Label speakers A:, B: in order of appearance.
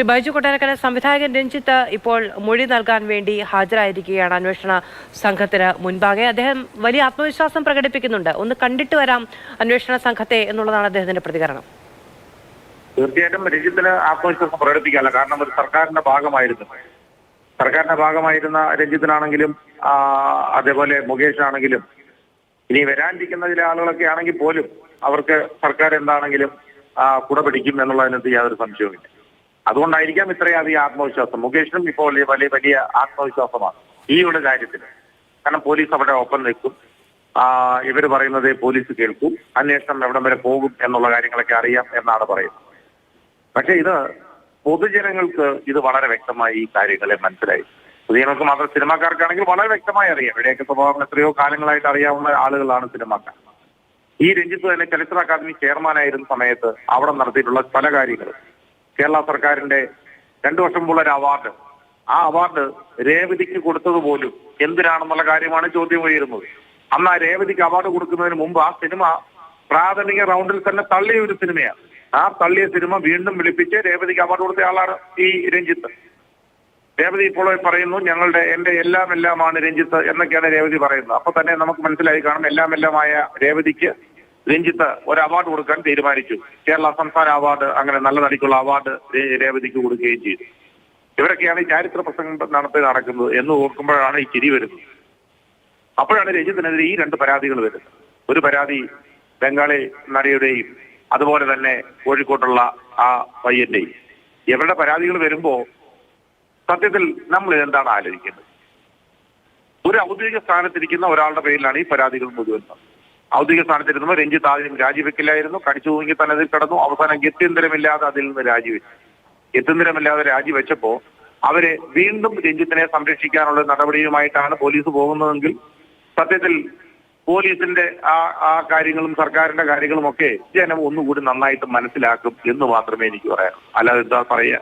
A: ശ്രീ ബൈജു കൊട്ടാരക്കര സംവിധായകൻ രഞ്ജിത്ത് ഇപ്പോൾ മൊഴി നൽകാൻ വേണ്ടി ഹാജരായിരിക്കുകയാണ് അന്വേഷണ സംഘത്തിന് മുൻപാകെ. അദ്ദേഹം വലിയ ആത്മവിശ്വാസം പ്രകടിപ്പിക്കുന്നുണ്ട്. ഒന്ന് കണ്ടിട്ട് വരാം അന്വേഷണ സംഘത്തെ എന്നുള്ളതാണ് അദ്ദേഹത്തിന്റെ പ്രതികരണം.
B: തീർച്ചയായിട്ടും രഞ്ജിത്തിന് ആത്മവിശ്വാസം പ്രകടിപ്പിക്കാമല്ല കാരണം ഒരു സർക്കാരിന്റെ ഭാഗമായിരുന്നു. സർക്കാരിന്റെ ഭാഗമായിരുന്ന രഞ്ജിത്തിനാണെങ്കിലും അതേപോലെ മുകേഷ് ആണെങ്കിലും ഇനി വരാനിരിക്കുന്ന ചില ആളുകളൊക്കെ ആണെങ്കിൽ പോലും അവർക്ക് സർക്കാർ എന്താണെങ്കിലും കുട പിടിക്കും എന്നുള്ളതിനകത്ത് യാതൊരു സംശയവുമില്ല. അതുകൊണ്ടായിരിക്കാം ഇത്രയധികം ആത്മവിശ്വാസം. മുകേഷിനും ഇപ്പോൾ വലിയ വലിയ ആത്മവിശ്വാസമാണ് ഈ ഒരു കാര്യത്തിൽ. കാരണം പോലീസ് അവിടെ ഒപ്പം നിൽക്കും. ഇവർ പറയുന്നത് പോലീസ് കേൾക്കും. അന്വേഷണം എവിടം വരെ പോകും എന്നുള്ള കാര്യങ്ങളൊക്കെ അറിയാം എന്നാണ് പറയുന്നത്. പക്ഷെ ഇത് പൊതുജനങ്ങൾക്ക് ഇത് വളരെ വ്യക്തമായി ഈ കാര്യങ്ങളെ മനസ്സിലായി. പൊതുജനങ്ങൾക്ക് മാത്രം സിനിമാക്കാർക്കാണെങ്കിൽ വളരെ വ്യക്തമായി അറിയാം. ഇവിടെയൊക്കെ സ്വഭാവം എത്രയോ കാലങ്ങളായിട്ട് അറിയാവുന്ന ആളുകളാണ് സിനിമാക്കാർ. ഈ രഞ്ജിത്ത് തന്നെ ചരിത്ര അക്കാദമി ചെയർമാനായിരുന്ന സമയത്ത് അവിടെ നടത്തിയിട്ടുള്ള പല കാര്യങ്ങളും. കേരള സർക്കാരിന്റെ രണ്ടു വർഷം മുമ്പുള്ള ഒരു അവാർഡ്. ആ അവാർഡ് രേവതിക്ക് കൊടുത്തതുപോലും എന്തിനാണെന്നുള്ള കാര്യമാണ് ചോദ്യം ഉയരുന്നത്. അന്ന് ആ രേവതിക്ക് അവാർഡ് കൊടുക്കുന്നതിന് മുമ്പ് ആ സിനിമ പ്രാഥമിക റൗണ്ടിൽ തന്നെ തള്ളിയ ഒരു സിനിമയാണ്. ആ തള്ളിയ സിനിമ വീണ്ടും വിളിപ്പിച്ച് രേവതിക്ക് അവാർഡ് കൊടുത്ത ആളാണ് ഈ രഞ്ജിത്ത്. രേവതി ഇപ്പോൾ പറയുന്നു ഞങ്ങളുടെ എന്റെ എല്ലാം എല്ലാമാണ് രഞ്ജിത്ത് എന്നൊക്കെയാണ് രേവതി പറയുന്നത്. അപ്പൊ തന്നെ നമുക്ക് മനസ്സിലായി കാണും എല്ലാം എല്ലാമായ രേവതിക്ക് രഞ്ജിത്ത് ഒരു അവാർഡ് കൊടുക്കാൻ തീരുമാനിച്ചു. കേരള സംസ്ഥാന അവാർഡ് അങ്ങനെ നല്ല നടിക്കുള്ള അവാർഡ് രേവതിക്ക് കൊടുക്കുകയും ചെയ്തു. ഇവരൊക്കെയാണ് ചാരിത്ര പ്രസംഗം നടത്തി നടക്കുന്നത് എന്ന് ഓർക്കുമ്പോഴാണ് ഈ ചിരി വരുന്നത്. അപ്പോഴാണ് രഞ്ജിത്തിനെതിരെ ഈ രണ്ട് പരാതികൾ വരുന്നത്. ഒരു പരാതി ബംഗാളി നടിയുടെയും അതുപോലെ തന്നെ കോഴിക്കോട്ടുള്ള ആ പയ്യന്റെയും. ഇവരുടെ പരാതികൾ വരുമ്പോ സത്യത്തിൽ നമ്മൾ എന്താണ് ആലോചിക്കുന്നത് ഒരു ഔദ്യോഗിക സ്ഥാനത്തിരിക്കുന്ന ഒരാളുടെ പേരിലാണ് ഈ പരാതികൾ മുഴുവൻ. ഔദ്യോഗിക സ്ഥാനത്തിരുന്നപ്പോൾ രഞ്ജിത്ത് ആദ്യം രാജിവെക്കില്ലായിരുന്നു. കടിച്ചു തൂങ്ങി തന്നെ അതിൽ കടന്നു. അവസാനം ഗത്യന്തരമില്ലാതെ അതിൽ നിന്ന് രാജിവെച്ചു. ഗത്യന്തരമില്ലാതെ രാജിവെച്ചപ്പോ അവർ വീണ്ടും രഞ്ജിത്തിനെ സംരക്ഷിക്കാനുള്ള നടപടിയുമായിട്ടാണ് പോലീസ് പോകുന്നതെങ്കിൽ സത്യത്തിൽ പോലീസിന്റെ ആ ആ കാര്യങ്ങളും സർക്കാരിന്റെ കാര്യങ്ങളും ഒക്കെ ജനം ഒന്നുകൂടി നന്നായിട്ട് മനസ്സിലാക്കും എന്ന് മാത്രമേ എനിക്ക് പറയാം അല്ലാതെ എന്താ പറയാ?